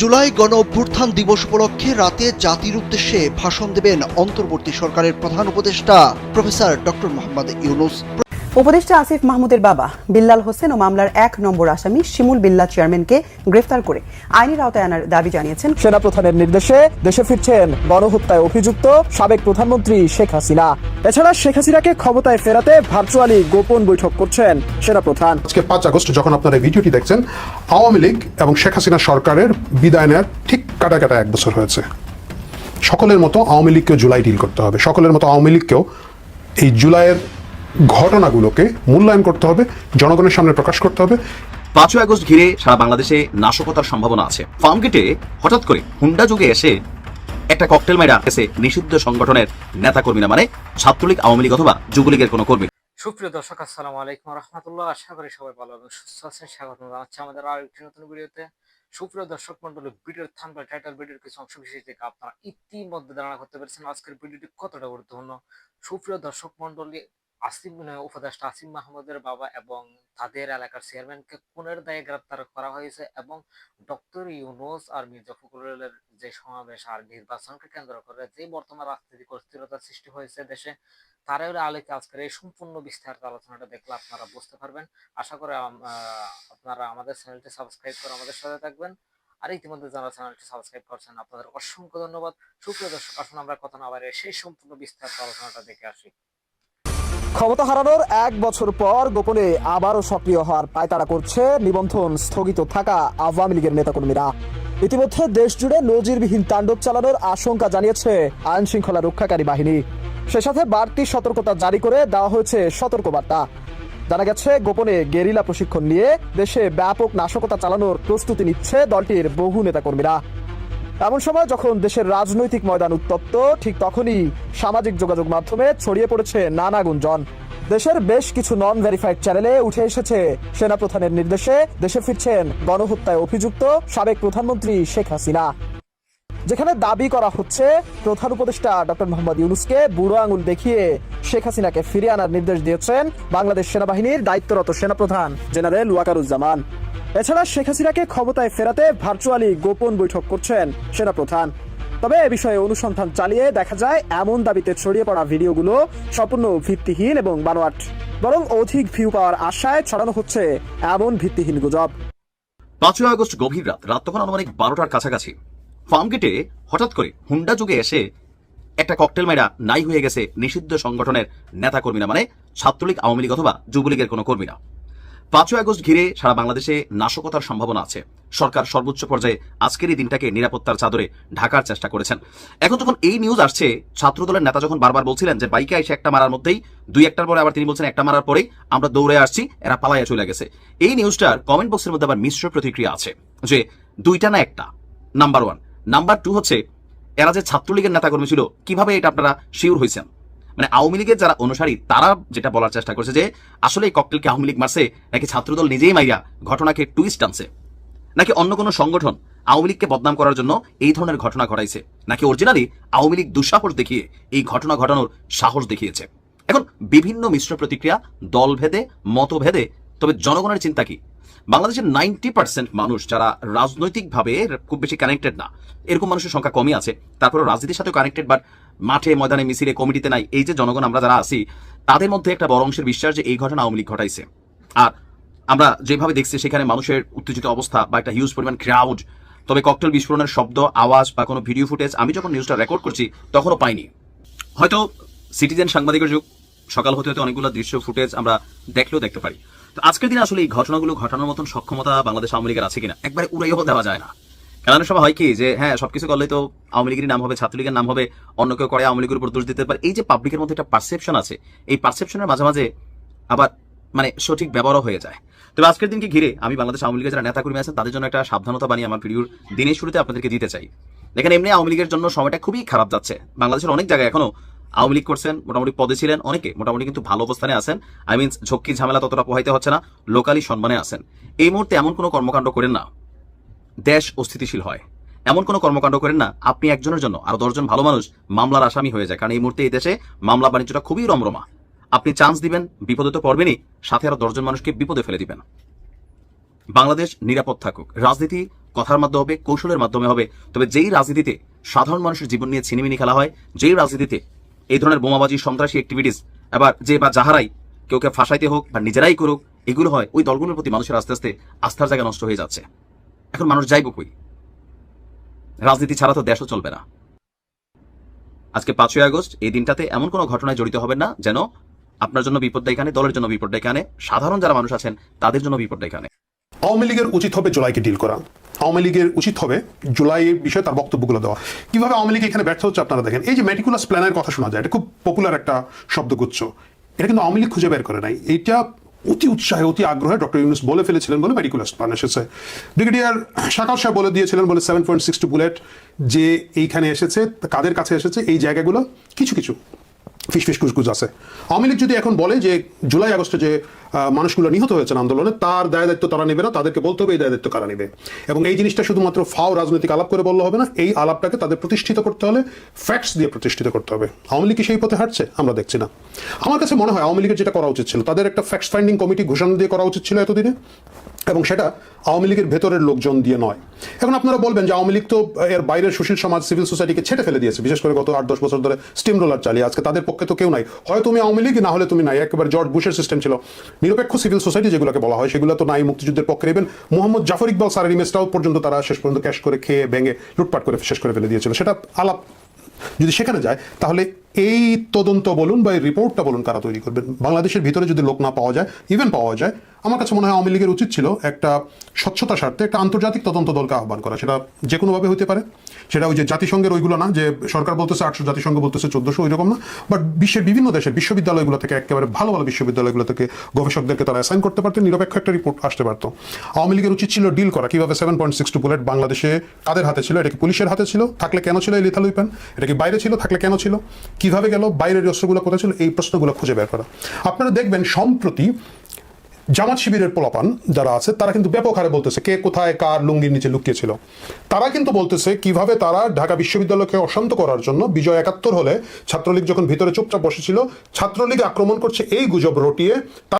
জুলাই গণ অভ্যুত্থান দিবস উপলক্ষে রাতে জাতির উদ্দেশ্যে ভাষণ দেবেন অন্তর্বর্তী সরকারের প্রধান উপদেষ্টা প্রফেসর ডক্টর মোহাম্মদ ইউনুস। উপদেষ্টা আসিফ মাহমুদের বাবা বিল্লাল হোসেন ও মামলার এক নম্বর আসামি শিমুল বিল্লা চেয়ারম্যানকে গ্রেফতার করে আইনের আওতায় আনার দাবি জানিয়েছেন। সেনাপ্রধানের নির্দেশে দেশে ফিরছেন গণহত্যায় অভিযুক্ত সাবেক প্রধানমন্ত্রী শেখ হাসিনা। এছাড়া শেখ হাসিনাকে ক্ষমতায় ফেরাতে ভার্চুয়ালি গোপন বৈঠক করছেন সেনাপ্রধান। আজকে পাঁচ আগস্ট যখন আপনারা এই ভিডিওটি দেখছেন আওয়ামী লীগ এবং শেখ হাসিনা সরকারের বিদায় নেওয়ার ঠিক কাটা কাটা এক বছর হয়েছে। সকলের মতো আওয়ামী লীগকেও জুলাই ডিল করতে হবে। সকলের মতো আওয়ামী লীগকেও এই জুলাইয়ের ঘটনাগুলোকে মূল্যায়ন করতে হবে জনগণের সামনে প্রকাশ করতে হবে। পাঁচই আগস্ট ঘিরে সারা বাংলাদেশে নাশকতার সম্ভাবনা আছে। ফার্ম গেটে হঠাৎ করে হুন্ডা যুগে এসে একটা ককটেল মেয়েরা এসে নিষিদ্ধ সংগঠনের নেতা কর্মীরা মানে ছাত্রলীগ আওয়ামী লীগ অথবা যুবলীগের কোনো কর্মী। সুপ্রিয় দর্শক আসসালামু আলাইকুম রহমতুল্লাহ। আশা করি সবাই ভালো এবং সুস্থ আছেন স্বাগত জানাচ্ছি আমাদের আর একটি নতুন ভিডিওতে। সুপ্রিয় দর্শক মন্ডলী ভিডিওর থাম্বনেল টাইটেল ভিডিওর কিছু অংশ বিশেষ থেকে আপনারা ইতিমধ্যে ধারণা করতে পেরেছেন আজকের ভিডিওটি কতটা গুরুত্বপূর্ণ। সুপ্রিয় দর্শক মন্ডলী আসিম মানে উপদেষ্টা আসিম মাহমুদের বাবা এবং তাদের এলাকার চেয়ারম্যানকে খুনের দায়ে গ্রেপ্তার করা হয়েছে এবং ডক্টর ইউনুস আর মির্জা ফখরুলের যে সমাবেশ আর নির্বাচনকে কেন্দ্র করে যে বর্তমান রাজনৈতিক অস্থিরতার সৃষ্টি হয়েছে দেশে তারের আলোকে আজকের এই সম্পূর্ণ বিস্তারিত আলোচনাটা দেখলে আপনারা বুঝতে পারবেন। আশা করি আপনারা আমাদের চ্যানেলটি সাবস্ক্রাইব করে আমাদের সাথে থাকবেন। আর ইতিমধ্যে যারা চ্যানেলটি সাবস্ক্রাইব করছেন, আপনাদের অসংখ্য ধন্যবাদ। সুপ্রিয় দর্শক, আসুন আমরা কথা না বাইরে সেই সম্পূর্ণ বিস্তারিত আলোচনাটা দেখে আসি। ক্ষমতা হারানোর এক বছর পর গোপনে আবারও সক্রিয় হওয়ার পায়তারা করছে নিবন্ধন স্থগিত থাকা আওয়ামী লীগের নেতাকর্মীরা। ইতিমধ্যে দেশ জুড়ে নজিরবিহীন তাণ্ডব চালানোর আশঙ্কা জানিয়েছে আইন শৃঙ্খলা রক্ষাকারী বাহিনী। সে সাথে বাড়তি সতর্কতা জারি করে দেওয়া হয়েছে সতর্কবার্তা। জানা গেছে, গোপনে গেরিলা প্রশিক্ষণ নিয়ে দেশে ব্যাপক নাশকতা চালানোর প্রস্তুতি নিচ্ছে দলটির বহু নেতাকর্মীরা। এমন সময় যখন দেশের রাজনৈতিক ময়দান উত্তপ্ত, ঠিক তখনই সামাজিক যোগাযোগ মাধ্যমে ছড়িয়ে পড়েছে নানা গুঞ্জন। দেশের বেশ কিছু নন ভেরিফাইড চ্যানেলে উঠে এসেছে সেনাপ্রধানের নির্দেশে দেশে ফিরছেন গণহত্যায় অভিযুক্ত সাবেক প্রধানমন্ত্রী শেখ হাসিনা। যেখানে দাবি করা হচ্ছে, প্রধান উপদেষ্টা ডক্টর মোহাম্মদ ইউনুসকে বুড়ো আঙুল দেখিয়ে শেখ হাসিনাকে ফিরিয়ে আনার নির্দেশ দিয়েছেন বাংলাদেশ সেনাবাহিনীর দায়িত্বরত সেনাপ্রধান জেনারেল ওয়াকারুজ্জামান। এছাড়া শেখ হাসিনাকে ক্ষমতায় ফেরাতে ভার্চুয়ালি গোপন বৈঠক করছেন সেনাপ্রধান। তবে এ বিষয়ে অনুসন্ধান চালিয়ে দেখা যায়, এমন দাবিতে ছড়িয়ে পড়া ভিডিওগুলো সম্পূর্ণ ভিত্তিহীন এবং বানোয়াট। বরং অধিক ভিউ পাওয়ার আশায় ছড়ানো হচ্ছে এমন ভিত্তিহীন গুজব। পাঁচই আগস্ট গভীর রাত রাত তখন আনুমানিক বারোটার কাছাকাছি। ফার্ম গেটে হঠাৎ করে হুন্ডা যুগে এসে একটা ককটেল মেয়েরা নাই হয়ে গেছে নিষিদ্ধ সংগঠনের নেতা কর্মীরা মানে ছাত্রলীগ, আওয়ামী লীগ অথবা যুবলীগের কোনো কর্মীরা। পাঁচই আগস্ট ঘিরে সারা বাংলাদেশে নাশকতার সম্ভাবনা আছে। সরকার সর্বোচ্চ পর্যায়ে আজকের এই দিনটাকে নিরাপত্তার চাদরে ঢাকার চেষ্টা করেছেন। এখন যখন এই নিউজ আসছে, ছাত্রদলের নেতা যখন বারবার বলছিলেন যে বাইকে এসে একটা মারার মধ্যেই, দুই একটার পরে আবার তিনি বলছেন একটা মারার পরেই আমরা দৌড়ে আসছি, এরা পালাইয়া চলে গেছে। এই নিউজটার কমেন্ট বক্সের মধ্যে আবার মিশ্র প্রতিক্রিয়া আছে যে দুইটা না একটা। নাম্বার ওয়ান নাম্বার টু হচ্ছে, এরা যে ছাত্রলীগের নেতাকর্মী ছিল, কীভাবে এটা আপনারা শিওর হয়েছেন মানে আওয়ামী লীগের যারা অনুসারী, তারা যেটা বলার চেষ্টা করছে যে, আসলে এই ককটেলকে আওয়ামী লীগ মারছে? নাকি ছাত্রদল নিজেই মাইয়া ঘটনাকে টুইস্ট আনছে? নাকি অন্য কোনো সংগঠন আওয়ামী লীগকে বদনাম করার জন্য এই ধরনের ঘটনা ঘটাইছে? নাকি অরিজিনালি আওয়ামী লীগ দুঃসাহস দেখিয়ে এই ঘটনা ঘটানোর সাহস দেখিয়েছে? এখন বিভিন্ন মিশ্র প্রতিক্রিয়া, দলভেদে, মতভেদে, তবে জনগণের চিন্তা কি? বাংলাদেশের নাইনটি পার্সেন্ট মানুষ যারা রাজনৈতিকভাবে খুব বেশি কানেক্টেড না, এরকম মানুষের সংখ্যা কমই আছে তারপরে রাজনীতির সাথে কানেক্টেড বাট মাঠে, ময়দানে, মিছিলে, কমিটিতে নাই, এই যে জনগণ আমরা যারা আছি, তাদের মধ্যে একটা বড় অংশের বিশ্বাস যে এই ঘটনা আওয়ামী লীগ ঘটাইছে। আর আমরা যেভাবে দেখছি, সেখানে মানুষের উত্তেজিত অবস্থা বা একটা হিউজ পরিমাণ ক্রাউড তবে ককটেল বিস্ফোরণের শব্দ, আওয়াজ বা কোনো ভিডিও ফুটেজ আমি যখন নিউজটা রেকর্ড করছি, তখনও পাইনি। হয়তো সিটিজেন সাংবাদিকের যুগ, সকাল হতে হতে অনেকগুলো দৃশ্য ফুটেজ আমরা দেখলেও দেখতে পারি। তো আজকের দিনে আসলে এই ঘটনাগুলো ঘটানোর মতন সক্ষমতা বাংলাদেশ আওয়ামী লীগের আছে কিনা, একবারে উড়াইও দেওয়া যায় না। অনেক সময় হয় কি যে হ্যাঁ সবকিছু করলে তো আওয়ামী লীগের নাম হবে, ছাত্রলীগের নাম হবে, অন্য কেউ করে আওয়ামী লীগের উপর দোষ দিতে পারে। এই যে পাবলিকের মধ্যে একটা পারসেপশন আছে, এই পারসেপশনের মাঝে মাঝে আবার মানে সঠিক ব্যবহারও হয়ে যায়। তবে আজকের দিনকে ঘিরে আমি বাংলাদেশ আওয়ামী লীগের যারা নেতাকর্মী আছেন তাদের জন্য একটা সাবধানতা বানিয়ে আমার ভিডিওর দিনের শুরুতে আপনাদেরকে দিতে চাই। দেখেন, এমনি আওয়ামী লীগের জন্য সময়টা খুবই খারাপ যাচ্ছে। বাংলাদেশের অনেক জায়গায় এখনও আওয়ামী লীগ করছেন, মোটামুটি পদে ছিলেন অনেকে, মোটামুটি কিন্তু ভালো অবস্থানে আছেন। আই মিনস ঝক্কি ঝামেলা ততটা পোহাইতে হচ্ছে না, লোকালি সম্মানে আছেন। এই মুহূর্তে এমন কোনো কর্মকাণ্ড করেন না। দেশ অস্থিতিশীল হয়। এমন কোনো কর্মকাণ্ড করেন না। আপনি একজনের জন্য আর দশজন ভালো মানুষ মামলার আসামি হয়ে যায়। কারণ এই মুহূর্তে এই দেশে মামলা বাণিজ্যটা খুবই রমরমা। আপনি চান্স দিবেন, বিপদে তো পড়বেনই। সাথে আরও দশজন মানুষকে বিপদে ফেলে দিবেন। বাংলাদেশ নিরাপদ থাকুক। রাজনীতি কথার মাধ্যমে হবে, কৌশলের মাধ্যমে হবে। তবে যেই রাজনীতিতে সাধারণ মানুষের জীবন নিয়ে ছিনিমিনি খেলা হয়, যেই রাজনীতিতে এই ধরনের বোমাবাজি, সন্ত্রাসী অ্যাক্টিভিটিস এবার যে বা যাহারাই কেউ কে ফাঁসাইতে হোক বা নিজেরাই করুক, এগুলো হয় ওই দলগুলোর প্রতি মানুষের আস্তে আস্তে আস্থার জায়গা নষ্ট হয়ে যাচ্ছে। এখন মানুষ যাইব কই? রাজনীতি ছাড়া তো দেশও চলবে না। আজকে পাঁচই আগস্ট, এই দিনটাতে এমন কোনো ঘটনায় জড়িত হবেন না যেন আপনার জন্য বিপদ ডেকে দলের জন্য বিপদ ডেকে আনে সাধারণ যারা মানুষ আছেন, তাদের জন্য বিপদ ডেকে আনে আওয়ামী লীগের উচিত হবে জুলাইকে ডিল করা। আওয়ামী লীগের উচিত হবে জুলাইয়ের বিষয়ে তার বক্তব্যগুলো দেওয়া। কীভাবে আওয়ামী লীগ এখানে ব্যর্থ হচ্ছে আপনারা দেখেন। এই যে মেটিকুলাস প্ল্যানের কথা শোনা যায়, এটা খুব পপুলার একটা শব্দগুচ্ছ। এটা কিন্তু আওয়ামী লীগ খুঁজে বের করে নাই। এইটা অতি উৎসাহে, অতি আগ্রহে ডক্টর ইউনুস বলে ফেলেছিলেন বলে মেডিকুলার প্ল্যান এসেছে। ব্রিগেডিয়ার সাকাল সাহেব বলে দিয়েছিলেন বলে seven point six two bullet যে এইখানে এসেছে, কাদের কাছে এসেছে, এই জায়গাগুলো কিছু কিছু। ফিস ফিস কুচকুচ আছে। আওয়ামী লীগ যদি এখন বলে যে জুলাই আগস্টে যে মানুষগুলো নিহত হয়েছেন আন্দোলনে, তার দায় দায়িত্ব তারা নেবে না, তাদেরকে বলতে হবে এই দায় দায়িত্ব কারা নেবে। এবং এই জিনিসটা শুধুমাত্র ফাও রাজনৈতিক আলাপ করে বললে হবে না, এই আলাপটাকে তাদের প্রতিষ্ঠিত করতে হলে ফ্যাক্টস দিয়ে প্রতিষ্ঠিত করতে হবে। আওয়ামী লীগ কি সেই পথে হাঁটছে? আমরা দেখছি না। আমার কাছে মনে হয় আওয়ামী লীগের যেটা করা উচিত ছিল, তাদের একটা ফ্যাক্টস ফাইন্ডিং কমিটি ঘোষণা দিয়ে করা উচিত ছিল এতদিনে। এবং সেটা আওয়ামী লীগের ভেতরের লোকজন দিয়ে নয়। এখন আপনারা বলবেন যে আওয়ামী লীগ তো এর বাইরের সুশীল সমাজ, সিভিল সোসাইটিকে ছেড়ে ফেলে দিয়েছে, বিশেষ করে গত আট, দশ বছর ধরে স্টিম রোলার চালিয়ে। আজকে তাদের পক্ষে তো কেউ নাই। হয় তুমি আওয়ামী লীগ, না হলে তুমি নাই। একেবারে জর্জ বুশের সিস্টেম ছিল। নিরপেক্ষ সিভিল সোসাইটি যেগুলোকে বলা হয়, সেগুলো তো নাই মুক্তিযুদ্ধের পক্ষে। নেবেন মোহাম্মদ জাফর ইকবাল স্যারের ইমেজটাও পর্যন্ত তারা শেষ পর্যন্ত ক্যাশ করে খেয়ে, ভেঙে, লুটপাট করে শেষ করে ফেলে দিয়েছিল। সেটা আলাপ, যদি সেখানে যায়, তাহলে এই তদন্ত বলুন বা এই রিপোর্টটা বলুন কারা তৈরি করবেন? বাংলাদেশের ভিতরে যদি লোক না পাওয়া যায় ইভেন পাওয়া যায়, আমার কাছে মনে হয় আওয়ামী লীগের উচিত ছিল একটা স্বচ্ছতা স্বার্থে একটা আন্তর্জাতিক তদন্ত দলকে আহ্বান করা। সেটা যে কোনোভাবে হতে পারে। সেটা ওই যে জাতিসংঘের ওইগুলো না, যে সরকার বলতেছে আটশো জাতিসংঘ বলতেছে চোদ্দশো ওই রকম না। বাট বিশ্বের বিভিন্ন দেশের বিশ্ববিদ্যালয়গুলো থেকে একেবারে ভালো ভালো বিশ্ববিদ্যালয়গুলো থেকে গবেষকদেরকে তারা অ্যাসাইন করতে পারতেন, নিরপেক্ষ একটা রিপোর্ট আসতে পারতো। আওয়ামী লীগের উচিত ছিল ডিল করা। কীভাবে seven point six two bullet বাংলাদেশে কাদের হাতে ছিল? এটা কি পুলিশের হাতে ছিল? থাকলে কেন ছিল এই লিথাল উইপেন এটা কি বাইরে ছিল? থাকলে কেন ছিল? কীভাবে গেল, বাইরের অস্ত্রগুলো কোথায় ছিল, এই প্রশ্নগুলো খুঁজে বের করা। আপনারা দেখবেন, সম্প্রতি জামাত শিবিরের পোলাপান যারা আছে, তারা কিন্তু ব্যাপক হারে বলতেছে, কে কোথায়, কার লুঙ্গির নিচে লুকিয়েছিল। তারা কিন্তু বলতেছে, কীভাবে তারা ঢাকা বিশ্ববিদ্যালয়কে অশান্ত করার জন্য বিজয় একাত্তর হলে ছাত্রলীগ যখন ভিতরে চুপচাপ বসেছিল, ছাত্রলীগ আক্রমণ করছে, এই গুজব রটিয়ে